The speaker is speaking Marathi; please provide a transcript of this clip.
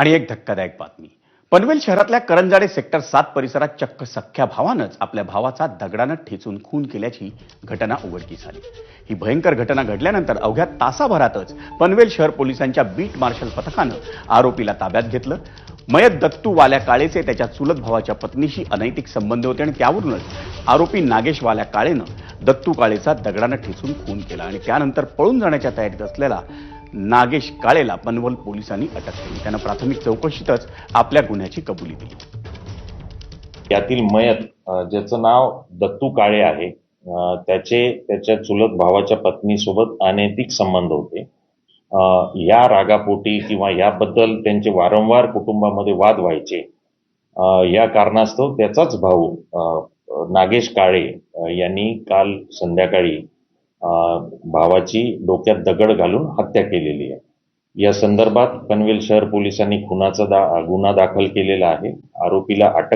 आणि एक धक्कादायक बातमी. पनवेल शहरातल्या करंजाडे सेक्टर सात परिसरात चक्क सख्ख्या भावानंच आपल्या भावाचा दगडानं ठेचून खून केल्याची घटना उघडकीस आली. ही भयंकर घटना घडल्यानंतर अवघ्या तासाभरातच पनवेल शहर पोलिसांच्या बीट मार्शल पथकानं आरोपीला ताब्यात घेतलं. मयत दत्तू वाल्या काळेचे त्याच्या चुलत भावाच्या पत्नीशी अनैतिक संबंध होते आणि त्यावरूनच आरोपी नागेश वाल्या काळेनं दत्तू काळेचा दगडानं ठेचून खून केला आणि त्यानंतर पळून जाण्याच्या तयारीत असलेला नागेश काळेला पनवेल पोलिसांनी अटक केली. त्यानं प्राथमिक चौकशीतच आपल्या गुन्ह्याची कबुली दिली. यातील मयत ज्याचं नाव दत्तू काळे आहे त्याचे त्याच्या चुलत भावाच्या पत्नीसोबत अनैतिक संबंध होते. या रागापोटी किंवा याबद्दल त्यांचे वारंवार कुटुंबामध्ये वाद व्हायचे या कारणास्तव त्याचाच भाऊ नागेश काळे यांनी काल संध्याकाळी भावाची डोक्यात दगड घालून हत्या केलेली आहे. या संदर्भात पनवेल शहर पोलिसांनी खुनाचा दा गुन्हा दाखल केलेला आहे. आरोपीला अटक